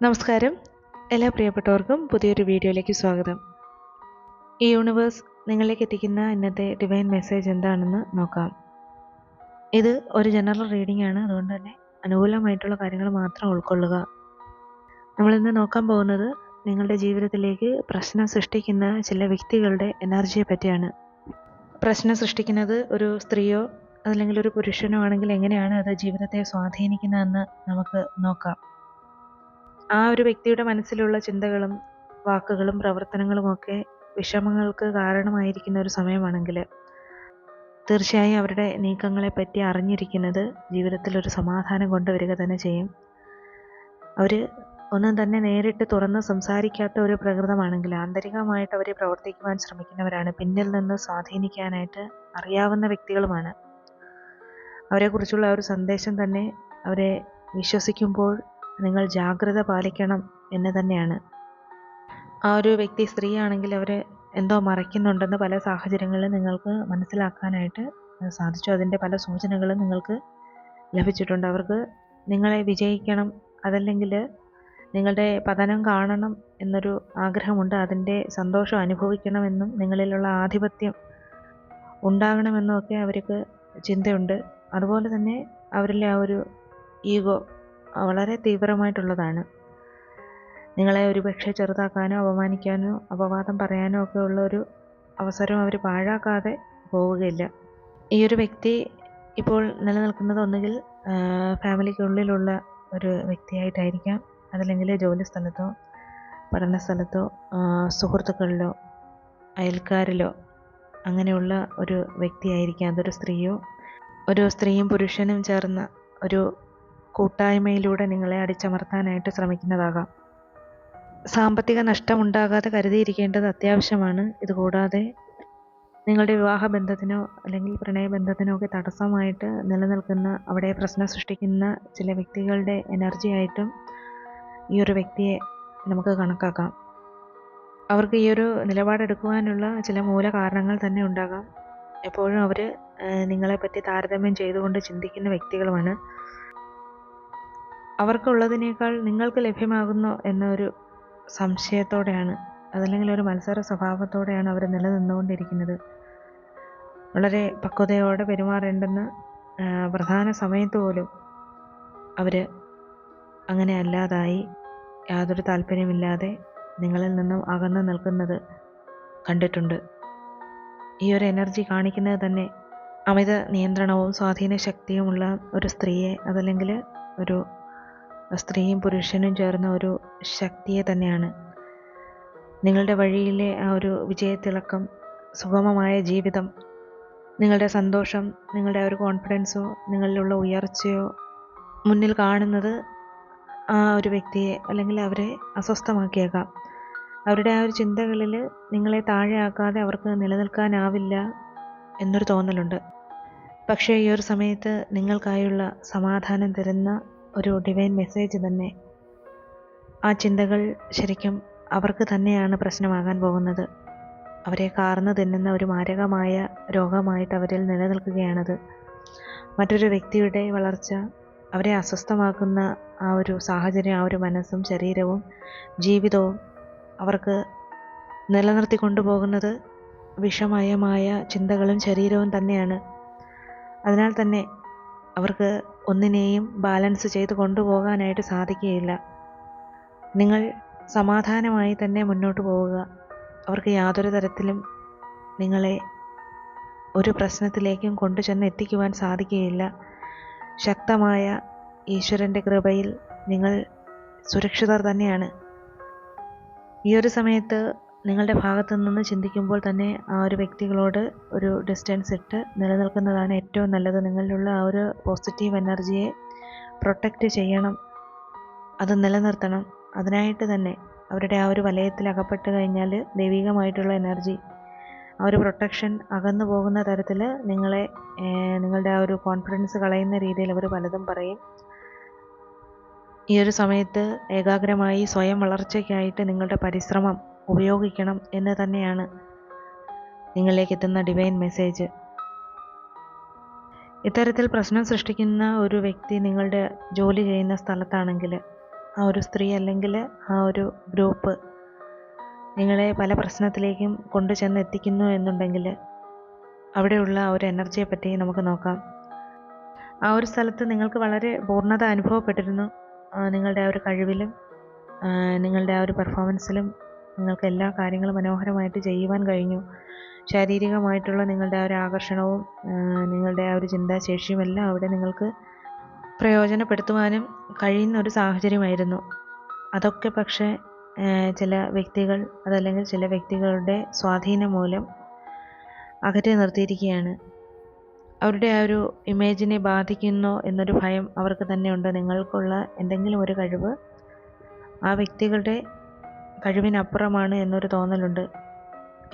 നമസ്കാരം. എല്ലാ പ്രിയപ്പെട്ടവർക്കും പുതിയൊരു വീഡിയോയിലേക്ക് സ്വാഗതം. ഈ യൂണിവേഴ്സ് നിങ്ങളിലേക്ക് എത്തിക്കുന്ന ഇന്നത്തെ ഡിവൈൻ മെസ്സേജ് എന്താണെന്ന് നോക്കാം. ഇത് ഒരു ജനറൽ റീഡിംഗ് ആണ്. അതുകൊണ്ട് തന്നെ അനുകൂലമായിട്ടുള്ള കാര്യങ്ങൾ മാത്രം ഉൾക്കൊള്ളുക. നമ്മളിന്ന് നോക്കാൻ പോകുന്നത് നിങ്ങളുടെ ജീവിതത്തിലേക്ക് പ്രശ്നം സൃഷ്ടിക്കുന്ന ചില വ്യക്തികളുടെ എനർജിയെ പറ്റിയാണ്. പ്രശ്നം സൃഷ്ടിക്കുന്നത് ഒരു സ്ത്രീയോ അതല്ലെങ്കിൽ ഒരു പുരുഷനോ ആണെങ്കിൽ എങ്ങനെയാണ് അത് ജീവിതത്തെ സ്വാധീനിക്കുന്നതെന്ന് നമുക്ക് നോക്കാം. ആ ഒരു വ്യക്തിയുടെ മനസ്സിലുള്ള ചിന്തകളും വാക്കുകളും പ്രവർത്തനങ്ങളുമൊക്കെ വിഷമങ്ങൾക്ക് കാരണമായിരിക്കുന്ന ഒരു സമയമാണെങ്കിൽ തീർച്ചയായും അവരുടെ നീക്കങ്ങളെ പറ്റി അറിഞ്ഞിരിക്കുന്നത് ജീവിതത്തിൽ ഒരു സമാധാനം കൊണ്ടുവരിക തന്നെ ചെയ്യും. അവർ ഒന്നും തന്നെ നേരിട്ട് തുറന്ന് സംസാരിക്കാത്ത ഒരു പ്രകൃതമാണെങ്കിൽ ആന്തരികമായിട്ട് അവരെ പ്രവർത്തിക്കുവാൻ ശ്രമിക്കുന്നവരാണ്. പിന്നിൽ നിന്ന് സ്വാധീനിക്കാനായിട്ട് അറിയാവുന്ന വ്യക്തികളുമാണ്. അവരെക്കുറിച്ചുള്ള ആ ഒരു സന്ദേശം തന്നെ അവരെ വിശ്വസിക്കുമ്പോൾ നിങ്ങൾ ജാഗ്രത പാലിക്കണം എന്ന് തന്നെയാണ്. ആ ഒരു വ്യക്തി സ്ത്രീയാണെങ്കിൽ അവർ എന്തോ മറയ്ക്കുന്നുണ്ടെന്ന് പല സാഹചര്യങ്ങളിലും നിങ്ങൾക്ക് മനസ്സിലാക്കാനായിട്ട് സാധിച്ചു. അതിന്റെ പല സൂചനകളും നിങ്ങൾക്ക് ലഭിച്ചിട്ടുണ്ട്. അവർക്ക് നിങ്ങളെ വിജയിക്കണം അതല്ലെങ്കിൽ നിങ്ങളുടെ പതനം കാണണം എന്നൊരു ആഗ്രഹമുണ്ട്. അതിന്റെ സന്തോഷം അനുഭവിക്കണമെന്നും നിങ്ങളിലുള്ള ആധിപത്യം ഉണ്ടാകണമെന്നും ഒക്കെ അവർക്ക് ചിന്തയുണ്ട്. അതുപോലെ തന്നെ അവരിലെ ആ ഒരു ഈഗോ വളരെ തീവ്രമായിട്ടുള്ളതാണ്. നിങ്ങളെ ഒരുപക്ഷെ ചെറുതാക്കാനോ അപമാനിക്കാനോ അപവാദം പറയാനോ ഒക്കെ ഉള്ള ഒരു അവസരം അവർ പാഴാക്കാതെ പോവുകയില്ല. ഈ ഒരു വ്യക്തി ഇപ്പോൾ നിലനിൽക്കുന്നത് ഒന്നുകിൽ ഫാമിലിക്കുള്ളിലുള്ള ഒരു വ്യക്തിയായിട്ടായിരിക്കാം. അതല്ലെങ്കിൽ ജോലി സ്ഥലത്തോ പഠന സ്ഥലത്തോ സുഹൃത്തുക്കളിലോ അയൽക്കാരിലോ അങ്ങനെയുള്ള ഒരു വ്യക്തിയായിരിക്കാം. അതൊരു സ്ത്രീയോ ഒരു സ്ത്രീയും പുരുഷനും ചേർന്ന ഒരു കൂട്ടായ്മയിലൂടെ നിങ്ങളെ അടിച്ചമർത്താനായിട്ട് ശ്രമിക്കുന്നതാകാം. സാമ്പത്തിക നഷ്ടമുണ്ടാകാതെ കരുതിയിരിക്കേണ്ടത് അത്യാവശ്യമാണ്. ഇതുകൂടാതെ നിങ്ങളുടെ വിവാഹ ബന്ധത്തിനോ അല്ലെങ്കിൽ പ്രണയബന്ധത്തിനോ ഒക്കെ തടസ്സമായിട്ട് നിലനിൽക്കുന്ന അവിടെ പ്രശ്നം സൃഷ്ടിക്കുന്ന ചില വ്യക്തികളുടെ എനർജി ആയിട്ടും ഈ ഒരു വ്യക്തിയെ നമുക്ക് കണക്കാക്കാം. അവർക്ക് ഈ ഒരു നിലപാടെടുക്കുവാനുള്ള ചില മൂല കാരണങ്ങൾ തന്നെ ഉണ്ടാകാം. എപ്പോഴും അവർ നിങ്ങളെപ്പറ്റി താരതമ്യം ചെയ്തുകൊണ്ട് ചിന്തിക്കുന്ന വ്യക്തികളുമാണ്. അവർക്കുള്ളതിനേക്കാൾ നിങ്ങൾക്ക് ലഭ്യമാകുന്നു എന്നൊരു സംശയത്തോടെയാണ് അതല്ലെങ്കിൽ ഒരു മത്സര സ്വഭാവത്തോടെയാണ് അവർ നിലനിന്നുകൊണ്ടിരിക്കുന്നത്. വളരെ പക്വതയോടെ പെരുമാറേണ്ടെന്ന് പ്രധാന സമയത്ത് പോലും അവർ അങ്ങനെ അല്ലാതായി യാതൊരു താല്പര്യമില്ലാതെ നിങ്ങളിൽ നിന്നും അകന്നു നിൽക്കുന്നത് കണ്ടിട്ടുണ്ട്. ഈ ഒരു എനർജി കാണിക്കുന്നത് തന്നെ അമിത നിയന്ത്രണവും സ്വാധീന ശക്തിയുമുള്ള ഒരു സ്ത്രീയെ അതല്ലെങ്കിൽ ഒരു സ്ത്രീയും പുരുഷനും ചേർന്ന ഒരു ശക്തിയെ തന്നെയാണ്. നിങ്ങളുടെ വഴിയിലെ ആ ഒരു വിജയത്തിളക്കം സുഗമമായ ജീവിതം നിങ്ങളുടെ സന്തോഷം നിങ്ങളുടെ ഒരു കോൺഫിഡൻസോ നിങ്ങളിലുള്ള ഉയർച്ചയോ മുന്നിൽ കാണുന്നത് ആ ഒരു വ്യക്തിയെ അല്ലെങ്കിൽ അവരെ അസ്വസ്ഥമാക്കിയേക്കാം. അവരുടെ ആ ഒരു ചിന്തകളിൽ നിങ്ങളെ താഴെയാക്കാതെ അവർക്ക് നിലനിൽക്കാനാവില്ല എന്നൊരു തോന്നലുണ്ട്. പക്ഷേ ഈ ഒരു സമയത്ത് നിങ്ങൾക്കായുള്ള സമാധാനം തരുന്ന ഒരു ഡിവൈൻ മെസ്സേജ് തന്നെ. ആ ചിന്തകൾ ശരിക്കും അവർക്ക് തന്നെയാണ് പ്രശ്നമാകാൻ പോകുന്നത്. അവരെ കാർന്നു തിന്നുന്ന ഒരു മാരകമായ രോഗമായിട്ട് അവരിൽ നിലനിൽക്കുകയാണത്. മറ്റൊരു വ്യക്തിയുടെ വളർച്ച അവരെ അസ്വസ്ഥമാക്കുന്ന ആ ഒരു സാഹചര്യം ആ ഒരു മനസ്സും ശരീരവും ജീവിതവും അവർക്ക് നിലനിർത്തി കൊണ്ടുപോകുന്നത് വിഷമയമായ ചിന്തകളും ശരീരവും തന്നെയാണ്. അതിനാൽ തന്നെ അവർക്ക് ഒന്നിനെയും ബാലൻസ് ചെയ്ത് കൊണ്ടുപോകാനായിട്ട് സാധിക്കുകയില്ല. നിങ്ങൾ സമാധാനമായി തന്നെ മുന്നോട്ട് പോവുക. അവർക്ക് യാതൊരു തരത്തിലും നിങ്ങളെ ഒരു പ്രശ്നത്തിലേക്കും കൊണ്ടുചെന്ന് എത്തിക്കുവാൻ സാധിക്കുകയില്ല. ശക്തമായ ഈശ്വരന്റെ കൃപയിൽ നിങ്ങൾ സുരക്ഷിതർ തന്നെയാണ്. ഈ ഒരു സമയത്ത് നിങ്ങളുടെ ഭാഗത്തു നിന്ന് ചിന്തിക്കുമ്പോൾ തന്നെ ആ ഒരു വ്യക്തികളോട് ഒരു ഡിസ്റ്റൻസ് ഇട്ട് നിലനിൽക്കുന്നതാണ് ഏറ്റവും നല്ലത്. നിങ്ങളിലുള്ള ആ ഒരു പോസിറ്റീവ് എനർജിയെ പ്രൊട്ടക്റ്റ് ചെയ്യണം. അത് നിലനിർത്തണം. അതിനായിട്ട് തന്നെ അവരുടെ ആ ഒരു വലയത്തിൽ അകപ്പെട്ട് കഴിഞ്ഞാൽ ദൈവികമായിട്ടുള്ള എനർജി ആ ഒരു പ്രൊട്ടക്ഷൻ അകന്നു പോകുന്ന തരത്തിൽ നിങ്ങളെ നിങ്ങളുടെ ആ ഒരു കോൺഫിഡൻസ് കളയുന്ന രീതിയിൽ അവർ പലതും പറയും. ഈ ഒരു സമയത്ത് ഏകാഗ്രമായി സ്വയം വളർച്ചയ്ക്കായിട്ട് നിങ്ങളുടെ പരിശ്രമം ഉപയോഗിക്കണം എന്ന് തന്നെയാണ് നിങ്ങളിലേക്ക് എത്തുന്ന ഡിവൈൻ മെസ്സേജ് ഇത്തരത്തിൽ പ്രശ്നം സൃഷ്ടിക്കുന്ന ഒരു വ്യക്തി നിങ്ങളുടെ ജോലി ചെയ്യുന്ന സ്ഥലത്താണെങ്കിൽ ആ ഒരു സ്ത്രീ അല്ലെങ്കിൽ ആ ഒരു ഗ്രൂപ്പ് നിങ്ങളെ പല പ്രശ്നത്തിലേക്കും കൊണ്ടു ചെന്ന് എത്തിക്കുന്നു എന്നുണ്ടെങ്കിൽ അവിടെയുള്ള ആ ഒരു എനർജിയെ പറ്റി നമുക്ക് നോക്കാം. ആ ഒരു സ്ഥലത്ത് നിങ്ങൾക്ക് വളരെ പൂർണത അനുഭവപ്പെട്ടിരുന്നു. നിങ്ങളുടെ ആ ഒരു കഴിവിലും നിങ്ങളുടെ ആ ഒരു പെർഫോമൻസിലും നിങ്ങൾക്ക് എല്ലാ കാര്യങ്ങളും മനോഹരമായിട്ട് ചെയ്യുവാൻ കഴിഞ്ഞു. ശാരീരികമായിട്ടുള്ള നിങ്ങളുടെ ആ ഒരു ആകർഷണവും നിങ്ങളുടെ ആ ഒരു ചിന്താശേഷിയും എല്ലാം അവിടെ നിങ്ങൾക്ക് പ്രയോജനപ്പെടുത്തുവാനും കഴിയുന്ന ഒരു സാഹചര്യമായിരുന്നു. അതൊക്കെ പക്ഷേ ചില വ്യക്തികൾ അതല്ലെങ്കിൽ ചില വ്യക്തികളുടെ സ്വാധീനം മൂലം അകറ്റി നിർത്തിയിരിക്കുകയാണ്. അവരുടെ ആ ഒരു ഇമേജിനെ ബാധിക്കുന്നോ എന്നൊരു ഭയം അവർക്ക് തന്നെയുണ്ട് നിങ്ങൾക്കുള്ള എന്തെങ്കിലും ഒരു കഴിവ് ആ വ്യക്തികളുടെ കഴിവിനപ്പുറമാണ് എന്നൊരു തോന്നലുണ്ട്.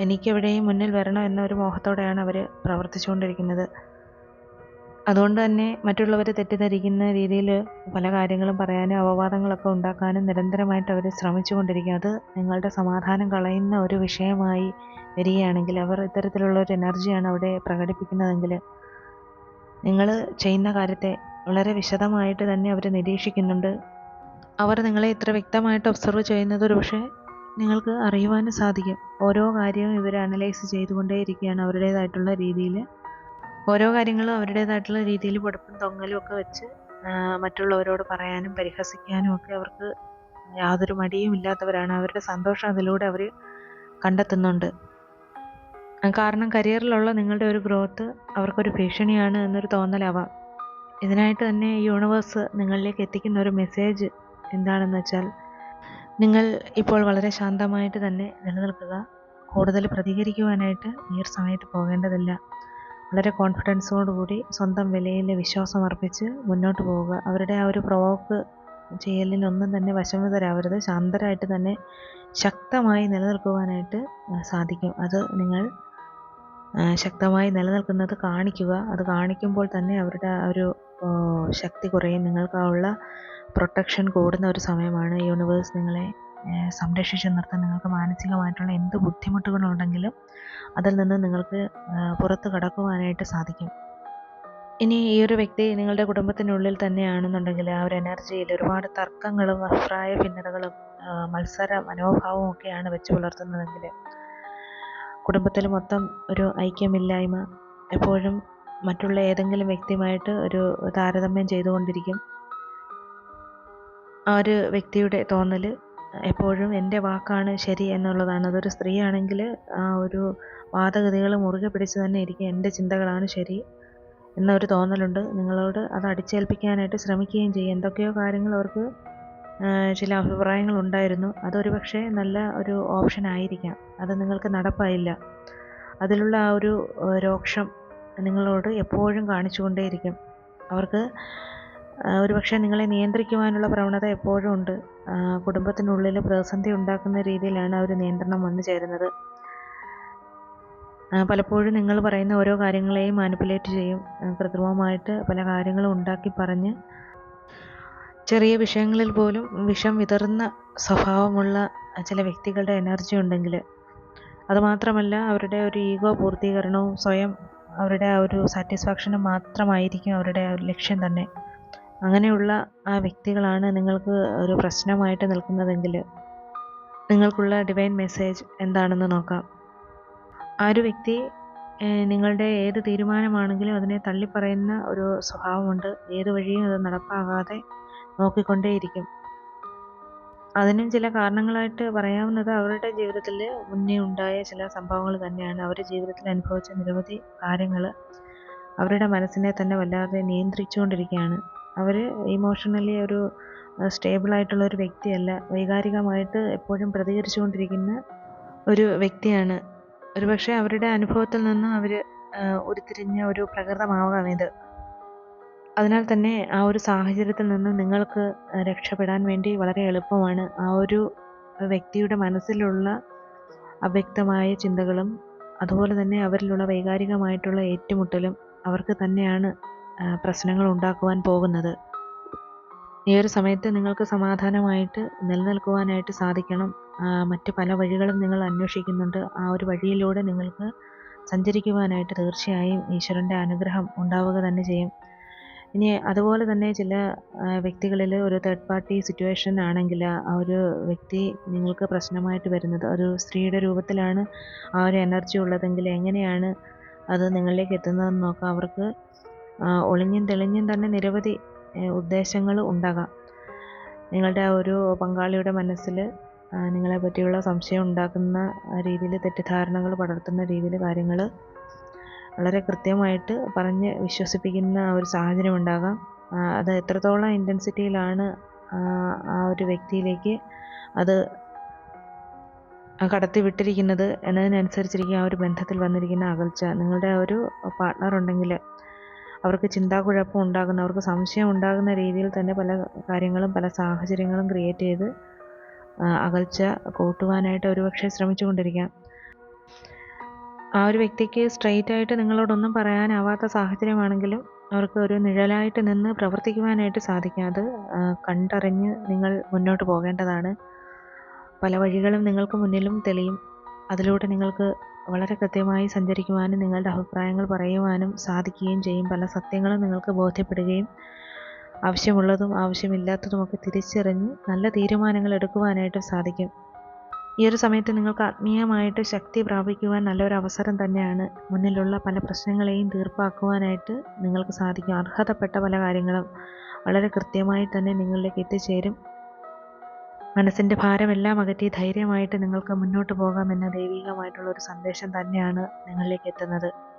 എനിക്കെവിടെയും മുന്നിൽ വരണം എന്നൊരു മോഹത്തോടെയാണ് അവർ പ്രവർത്തിച്ചുകൊണ്ടിരിക്കുന്നത്. അതുകൊണ്ട് തന്നെ മറ്റുള്ളവർ തെറ്റിദ്ധരിക്കുന്ന രീതിയിൽ പല കാര്യങ്ങളും പറയാനും അപവാദങ്ങളൊക്കെ ഉണ്ടാക്കാനും നിരന്തരമായിട്ട് അവർ ശ്രമിച്ചുകൊണ്ടിരിക്കും. അത് നിങ്ങളുടെ സമാധാനം കളയുന്ന ഒരു വിഷയമായി വരികയാണെങ്കിൽ അവർ ഇത്തരത്തിലുള്ള ഒരു എനർജിയാണ് അവിടെ പ്രകടിപ്പിക്കുന്നതെങ്കിൽ നിങ്ങൾ ചെയ്യുന്ന കാര്യത്തെ വളരെ വിശദമായിട്ട് തന്നെ അവർ നിരീക്ഷിക്കുന്നുണ്ട്. അവർ നിങ്ങളെ ഇത്ര വ്യക്തമായിട്ട് ഒബ്സർവ് ചെയ്യുന്നത് ഒരു പക്ഷേ നിങ്ങൾക്ക് അറിയുവാനും സാധിക്കും. ഓരോ കാര്യവും ഇവർ അനലൈസ് ചെയ്തുകൊണ്ടേയിരിക്കുകയാണ് അവരുടേതായിട്ടുള്ള രീതിയിൽ. ഓരോ കാര്യങ്ങളും അവരുടേതായിട്ടുള്ള രീതിയിൽ പൊടുപ്പും തൊങ്ങലും ഒക്കെ വെച്ച് മറ്റുള്ളവരോട് പറയാനും പരിഹസിക്കാനും ഒക്കെ അവർക്ക് യാതൊരു മടിയും ഇല്ലാത്തവരാണ്. അവരുടെ സന്തോഷം അതിലൂടെ അവർ കണ്ടെത്തുന്നുണ്ട്. കാരണം കരിയറിലുള്ള നിങ്ങളുടെ ഒരു ഗ്രോത്ത് അവർക്കൊരു ഭീഷണിയാണ് എന്നൊരു തോന്നലാവാം. ഇതിനായിട്ട് തന്നെ യൂണിവേഴ്സ് നിങ്ങളിലേക്ക് എത്തിക്കുന്ന ഒരു മെസ്സേജ് എന്താണെന്ന് വെച്ചാൽ നിങ്ങൾ ഇപ്പോൾ വളരെ ശാന്തമായിട്ട് തന്നെ നിലനിൽക്കുക. കൂടുതൽ പ്രതികരിക്കുവാനായിട്ട് ഈ ഒരു സമയത്ത് പോകേണ്ടതില്ല. വളരെ കോൺഫിഡൻസോടുകൂടി സ്വന്തം വിലയിൽ വിശ്വാസം അർപ്പിച്ച് മുന്നോട്ട് പോവുക. അവരുടെ ആ ഒരു പ്രൊവോക്ക് ചെയ്യലിനൊന്നും തന്നെ വശംവതരാവരുത്. ശാന്തരായിട്ട് തന്നെ ശക്തമായി നിലനിൽക്കുവാനായിട്ട് സാധിക്കും. അത് നിങ്ങൾ ശക്തമായി നിലനിൽക്കുന്നത് കാണിക്കുക. അത് കാണിക്കുമ്പോൾ തന്നെ അവരുടെ ആ ഒരു ശക്തി കുറയും. നിങ്ങൾക്ക് ആ ഉള്ള പ്രൊട്ടക്ഷൻ കൂടുന്ന ഒരു സമയമാണ് യൂണിവേഴ്സ് നിങ്ങളെ സംരക്ഷിച്ചു നിർത്താൻ നിങ്ങൾക്ക് മാനസികമായിട്ടുള്ള എന്ത് ബുദ്ധിമുട്ടുകളുണ്ടെങ്കിലും അതിൽ നിന്ന് നിങ്ങൾക്ക് പുറത്ത് കടക്കുവാനായിട്ട് സാധിക്കും. ഇനി ഈ ഒരു വ്യക്തി നിങ്ങളുടെ കുടുംബത്തിനുള്ളിൽ തന്നെയാണെന്നുണ്ടെങ്കിൽ ആ ഒരു എനർജിയിൽ ഒരുപാട് തർക്കങ്ങളും അഭിപ്രായ ഭിന്നതകളും മത്സര മനോഭാവവും ഒക്കെയാണ് വെച്ച് പുലർത്തുന്നതെങ്കിൽ കുടുംബത്തിൽ മൊത്തം ഒരു ഐക്യമില്ലായ്മ എപ്പോഴും മറ്റുള്ള ഏതെങ്കിലും വ്യക്തിയുമായിട്ട് ഒരു താരതമ്യം ചെയ്തുകൊണ്ടിരിക്കും. ആ ഒരു വ്യക്തിയുടെ തോന്നൽ എപ്പോഴും എന്റെ വാക്കാണ് ശരി എന്നുള്ളതാണ്. അതൊരു സ്ത്രീയാണെങ്കിൽ ആ ഒരു വാദഗതികൾ മുറുകെ പിടിച്ച് തന്നെ ഇരിക്കും എന്റെ ചിന്തകളാണ് ശരി എന്നൊരു തോന്നലുണ്ട്. നിങ്ങളോട് അത് അടിച്ചേൽപ്പിക്കാനായിട്ട് ശ്രമിക്കുകയും ചെയ്യും. എന്തൊക്കെയോ കാര്യങ്ങൾ അവർക്ക് ചില അഭിപ്രായങ്ങൾ ഉണ്ടായിരുന്നു അതൊരു പക്ഷേ നല്ല ഒരു ഓപ്ഷൻ ആയിരിക്കാം. അത് നിങ്ങൾക്ക് നടപ്പായില്ല. അതിലുള്ള ആ ഒരു രോക്ഷം നിങ്ങളോട് എപ്പോഴും കാണിച്ചുകൊണ്ടേയിരിക്കും. അവർക്ക് ആ, ഒരു പക്ഷേ നിങ്ങളെ നിയന്ത്രിക്കുവാനുള്ള പ്രവണത എപ്പോഴും ഉണ്ട്. കുടുംബത്തിനുള്ളിൽ പ്രതിസന്ധി ഉണ്ടാക്കുന്ന രീതിയിലാണ് അവർ നിയന്ത്രണം വന്നു ചേരുന്നത്. പലപ്പോഴും നിങ്ങൾ പറയുന്ന ഓരോ കാര്യങ്ങളെയും മാനിപ്പുലേറ്റ് ചെയ്യും. കൃത്രിമമായിട്ട് പല കാര്യങ്ങളും ഉണ്ടാക്കി പറഞ്ഞ് ചെറിയ വിഷയങ്ങളിൽ പോലും വിഷം വിതറുന്ന സ്വഭാവമുള്ള ചില വ്യക്തികളുടെ എനർജി ഉണ്ടെങ്കിൽ അതുമാത്രമല്ല അവരുടെ ഒരു ഈഗോ പൂർത്തീകരണവും സ്വയം അവരുടെ ആ ഒരു സാറ്റിസ്ഫാക്ഷനും മാത്രമായിരിക്കും അവരുടെ ആ ഒരു ലക്ഷ്യം തന്നെ. അങ്ങനെയുള്ള ആ വ്യക്തികളാണ് നിങ്ങൾക്ക് ഒരു പ്രശ്നമായിട്ട് നിൽക്കുന്നതെങ്കിൽ നിങ്ങൾക്കുള്ള ഡിവൈൻ മെസ്സേജ് എന്താണെന്ന് നോക്കാം. ആ ഒരു വ്യക്തി നിങ്ങളുടെ ഏത് തീരുമാനമാണെങ്കിലും അതിനെ തള്ളിപ്പറയുന്ന ഒരു സ്വഭാവമുണ്ട്. ഏത് വഴിയും അത് നടപ്പാകാതെ നോക്കിക്കൊണ്ടേയിരിക്കും. അതിനും ചില കാരണങ്ങളായിട്ട് പറയാവുന്നത് അവരുടെ ജീവിതത്തിൽ മുന്നേ ഉണ്ടായ ചില സംഭവങ്ങൾ തന്നെയാണ്. അവരുടെ ജീവിതത്തിൽ അനുഭവിച്ച നിരവധി കാര്യങ്ങൾ അവരുടെ മനസ്സിനെ തന്നെ വല്ലാതെ നിയന്ത്രിച്ചുകൊണ്ടിരിക്കുകയാണ്. അവർ ഇമോഷണലി ഒരു സ്റ്റേബിളായിട്ടുള്ള ഒരു വ്യക്തിയല്ല. വൈകാരികമായിട്ട് എപ്പോഴും പ്രതികരിച്ചുകൊണ്ടിരിക്കുന്ന ഒരു വ്യക്തിയാണ്. ഒരുപക്ഷെ അവരുടെ അനുഭവത്തിൽ നിന്ന് അവർ ഉരുത്തിരിഞ്ഞ ഒരു പ്രകൃതമാവാം ഇത്. അതിനാൽ തന്നെ ആ ഒരു സാഹചര്യത്തിൽ നിന്ന് നിങ്ങൾക്ക് രക്ഷപ്പെടാൻ വേണ്ടി വളരെ എളുപ്പമാണ്. ആ ഒരു വ്യക്തിയുടെ മനസ്സിലുള്ള അവ്യക്തമായ ചിന്തകളും അതുപോലെ തന്നെ അവരിലുള്ള വൈകാരികമായിട്ടുള്ള ഏറ്റുമുട്ടലും അവർക്ക് തന്നെയാണ് പ്രശ്നങ്ങൾ ഉണ്ടാക്കുവാൻ പോകുന്നത്. ഈ ഒരു സമയത്ത് നിങ്ങൾക്ക് സമാധാനമായിട്ട് നിലനിൽക്കുവാനായിട്ട് സാധിക്കണം. മറ്റ് പല വഴികളും നിങ്ങൾ അന്വേഷിക്കുന്നുണ്ട്. ആ ഒരു വഴിയിലൂടെ നിങ്ങൾക്ക് സഞ്ചരിക്കുവാനായിട്ട് തീർച്ചയായും ഈശ്വരന്റെ അനുഗ്രഹം ഉണ്ടാവുക തന്നെ ചെയ്യും. ഇനി അതുപോലെ തന്നെ ചില വ്യക്തികളിൽ ഒരു തേർഡ് പാർട്ടി സിറ്റുവേഷൻ ആണെങ്കിൽ ആ ഒരു വ്യക്തി നിങ്ങൾക്ക് പ്രശ്നമായിട്ട് വരുന്നത്. ഒരു സ്ത്രീയുടെ രൂപത്തിലാണ് ആ ഒരു എനർജി ഉള്ളതെങ്കിൽ എങ്ങനെയാണ് അത് നിങ്ങളിലേക്ക് എത്തുന്നതെന്ന് നോക്കാം. അവർക്ക് ഒളിഞ്ഞും തെളിഞ്ഞും തന്നെ നിരവധി ഉദ്ദേശങ്ങൾ ഉണ്ടാകാം. നിങ്ങളുടെ ആ ഒരു പങ്കാളിയുടെ മനസ്സിൽ നിങ്ങളെ പറ്റിയുള്ള സംശയം ഉണ്ടാക്കുന്ന രീതിയിൽ തെറ്റിദ്ധാരണകൾ പടർത്തുന്ന രീതിയിൽ കാര്യങ്ങൾ വളരെ കൃത്യമായിട്ട് പറഞ്ഞ് വിശ്വസിപ്പിക്കുന്ന ഒരു സാഹചര്യം ഉണ്ടാകാം. അത് എത്രത്തോളം ഇന്റൻസിറ്റിയിലാണ് ആ ഒരു വ്യക്തിയിലേക്ക് അത് കടത്തി വിട്ടിരിക്കുന്നത് എന്നതിനനുസരിച്ചിരിക്കും ആ ഒരു ബന്ധത്തിൽ വന്നിരിക്കുന്ന അകൽച്ച. നിങ്ങളുടെ ഒരു പാർട്ട്ണർ ഉണ്ടെങ്കിൽ അവർക്ക് ചിന്താക്കുഴപ്പം ഉണ്ടാകുന്ന അവർക്ക് സംശയം ഉണ്ടാകുന്ന രീതിയിൽ തന്നെ പല കാര്യങ്ങളും പല സാഹചര്യങ്ങളും ക്രിയേറ്റ് ചെയ്ത് അകൽച്ച കൂട്ടുവാനായിട്ട് ഒരുപക്ഷെ ശ്രമിച്ചുകൊണ്ടിരിക്കാം. ആ ഒരു വ്യക്തിക്ക് സ്ട്രെയിറ്റ് ആയിട്ട് നിങ്ങളോടൊന്നും പറയാനാവാത്ത സാഹചര്യമാണെങ്കിലും അവർക്ക് ഒരു നിഴലായിട്ട് നിന്ന് പ്രവർത്തിക്കുവാനായിട്ട് സാധിക്കും. അത് കണ്ടറിഞ്ഞ് നിങ്ങൾ മുന്നോട്ട് പോകേണ്ടതാണ്. പല വഴികളും നിങ്ങൾക്ക് മുന്നിലും തെളിയും. അതിലൂടെ നിങ്ങൾക്ക് വളരെ കൃത്യമായി സഞ്ചരിക്കുവാനും നിങ്ങളുടെ അഭിപ്രായങ്ങൾ പറയുവാനും സാധിക്കുകയും ചെയ്യും. പല സത്യങ്ങളും നിങ്ങൾക്ക് ബോധ്യപ്പെടുകയും ആവശ്യമുള്ളതും ആവശ്യമില്ലാത്തതുമൊക്കെ തിരിച്ചറിഞ്ഞ് നല്ല തീരുമാനങ്ങൾ എടുക്കുവാനായിട്ട് സാധിക്കും. ഈ ഒരു സമയത്ത് നിങ്ങൾക്ക് ആത്മീയമായിട്ട് ശക്തി പ്രാപിക്കുവാൻ നല്ലൊരു അവസരം തന്നെയാണ്. മുന്നിലുള്ള പല പ്രശ്നങ്ങളെയും തീർപ്പാക്കുവാനായിട്ട് നിങ്ങൾക്ക് സാധിക്കും. അർഹതപ്പെട്ട പല കാര്യങ്ങളും വളരെ കൃത്യമായി തന്നെ നിങ്ങളിലേക്ക് എത്തിച്ചേരും. മനസ്സിന്റെ ഭാരമെല്ലാം അകറ്റി ധൈര്യമായിട്ട് നിങ്ങൾക്ക് മുന്നോട്ട് പോകാമെന്ന ദൈവികമായിട്ടുള്ള ഒരു സന്ദേശം തന്നെയാണ് നിങ്ങളിലേക്ക് എത്തുന്നത്.